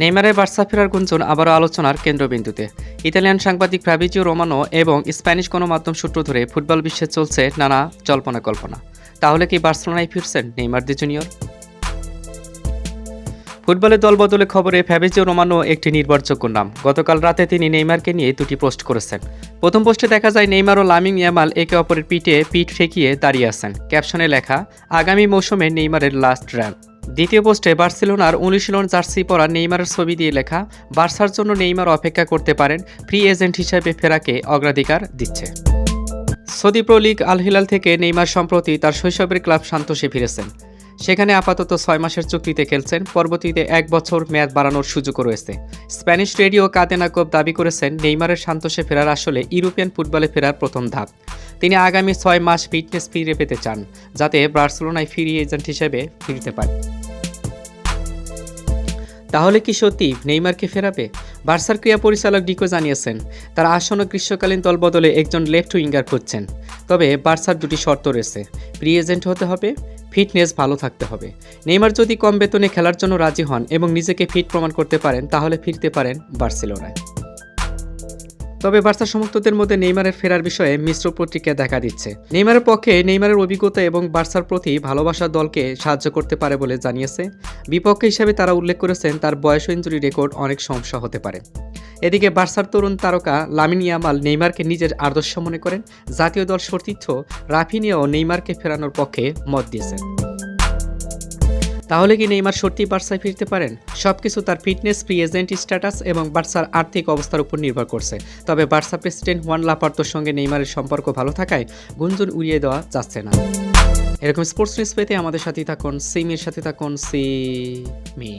নেইমারের বার্সা ফেরার গুঞ্জন আবারও আলোচনার কেন্দ্রবিন্দুতে। ইতালিয়ান সাংবাদিক ফ্রাবিজিও রোমানো এবং স্প্যানিশ গণমাধ্যম সূত্র ধরে ফুটবল বিশ্বে চলছে নানা জল্পনা কল্পনা। তাহলে কি বার্সেলোনায় ফিরছেন নেইমার দি জুনিয়র? ফুটবলের দলবদলে খবরে ফ্যাবিজিও রোমানো একটি নির্ভরযোগ্য নাম। গতকাল রাতে তিনি নেইমারকে নিয়ে দুটি পোস্ট করেছেন। প্রথম পোস্টে দেখা যায় নেইমার ও লামিং ইয়ামাল একে অপরের পিঠে পিঠ ঠেকিয়ে দাঁড়িয়ে আছেন। ক্যাপশনে লেখা, আগামী মৌসুমে নেইমারের লাস্ট র্যান দ্বিতীয় পোস্টে বার্সেলোনার অনুশীলন জার্সি পরা নেইমারের ছবি দিয়ে লেখা, বার্সার জন্য নেইমার অপেক্ষা করতে পারেন, ফ্রি এজেন্ট হিসেবে ফেরাকে অগ্রাধিকার দিচ্ছে। Saudi Pro League Al Hilal থেকে নেইমার সম্প্রতি তার শৈশবের ক্লাব সান্তোষে ফিরেছেন। সেখানে আপাতত ছয় মাসের চুক্তিতে খেলছেন। পরবর্তীতে এক বছর মেয়াদ বাড়ানোর সুযোগও রয়েছে। স্প্যানিশ রেডিও কাতেনাকোপ দাবি করেছেন, নেইমারের সান্তোষে ফেরার আসলে ইউরোপিয়ান ফুটবলে ফেরার প্রথম ধাপ। তিনি আগামী ছয় মাস ফিটনেস ফিরে পেতে চান, যাতে বার্সেলোনায় ফ্রি এজেন্ট হিসেবে ফিরতে পারে। তাহলে কি সত্যি নেইমারকে ফেরাবে? বার্সার ক্রিয়া পরিচালক ডিকো জানিয়েছেন, তারা আসন্ন গ্রীষ্মকালীন দলবদলে একজন লেফট উইঙ্গার খুঁজছেন। তবে বার্সার দুটি শর্ত রয়েছে প্রি এজেন্ট হতে হবে ফিটনেস ভালো থাকতে হবে। নেইমার যদি কম বেতনে খেলার জন্য রাজি হন এবং নিজেকে ফিট প্রমাণ করতে পারেন, তাহলে ফিরতে পারেন বার্সেলোনায়। তবে বার্সা সমর্থকদের মধ্যে নেইমারের ফেরার বিষয়ে মিশ্র প্রতিক্রিয়া দেখা দিচ্ছে। নেইমারের পক্ষে নেইমারের অভিজ্ঞতা এবং বার্সার প্রতি ভালোবাসা দলকে সাহায্য করতে পারে বলে জানিয়েছে। বিপক্ষে হিসেবে তারা উল্লেখ করেছেন, তার বয়স ইঞ্জুরি রেকর্ড অনেক সমস্যা হতে পারে। এদিকে বার্সার তরুণ তারকা লামিন ইয়ামাল নেইমারকে নিজের আদর্শ মনে করেন। জাতীয় দল সতীর্থ রাফিনিয়াও নেইমারকে ফেরানোর পক্ষে মত দিয়েছেন। তাহলে কি নেইমার সত্যি বার্সায় ফিরতে পারেন? সবকিছু তার ফিটনেস ফ্রি এজেন্ট স্ট্যাটাস এবং বার্সার আর্থিক অবস্থার উপর নির্ভর করছে। তবে বার্সা প্রেসিডেন্ট হুয়ান লাপার্তোর সঙ্গে নেইমারের সম্পর্ক ভালো থাকায় গুঞ্জন উড়িয়ে দেওয়া যাচ্ছে না। এরকম স্পোর্টস নিউজ পেতে আমাদের সাথে থাকুন, সিমির সাথে থাকুন সি মি